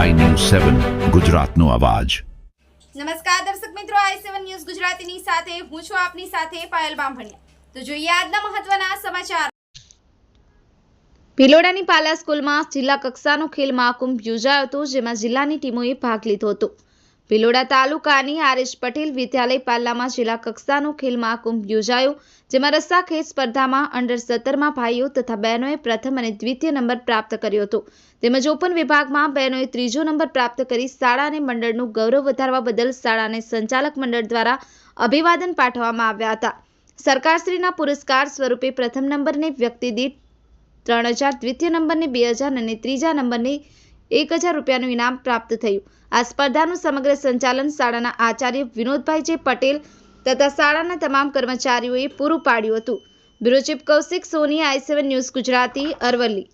સેવન ગુજરાતનો અવાજ. નમસ્કાર દર્શક મિત્રો આઈ સેવન ન્યૂઝ ગુજરાતીની સાથે, હું છું આપની સાથે પાયલ બામભણિયા. તો જોઈએ આજના મહત્વના સમાચાર. ભિલોડાની પાલા સ્કૂલમાં જિલ્લા કક્ષાનો ખેલ મહાકુંભ યોજાયો હતો, જેમાં જિલ્લાની ટીમોએ ભાગ લીધો હતો. ભિલોડા તાલુકાની આરએસ પટેલ વિદ્યાલય પાલામાં જિલ્લા કક્ષાનો ખેલ મહાકુંભ યોજાયો, જેમાં રસ્સાખેંચ સ્પર્ધામાં અંડર સત્તરમાં ભાઈઓ તથા બહેનોએ પ્રથમ અને દ્વિતીય નંબર પ્રાપ્ત કર્યો હતો. તેમજ ઓપન વિભાગમાં બહેનોએ ત્રીજો નંબર પ્રાપ્ત કરી શાળા અને મંડળનું ગૌરવ વધારવા બદલ શાળાને સંચાલક મંડળ દ્વારા અભિવાદન પાઠવવામાં આવ્યા હતા. સરકારશ્રીના પુરસ્કાર સ્વરૂપે પ્રથમ નંબરને વ્યક્તિ દીઠ ત્રણ હજાર, દ્વિતીય નંબરને બે હજાર અને ત્રીજા નંબરને એક હજાર રૂપિયાનું ઇનામ પ્રાપ્ત થયું. આ સ્પર્ધાનું સમગ્ર સંચાલન શાળાના આચાર્ય વિનોદભાઈ જે પટેલ તથા શાળાના તમામ કર્મચારીઓએ પૂરું પાડ્યું હતું. Bureau chief Kaushik Soni, I seven news Gujarati, Aravalli.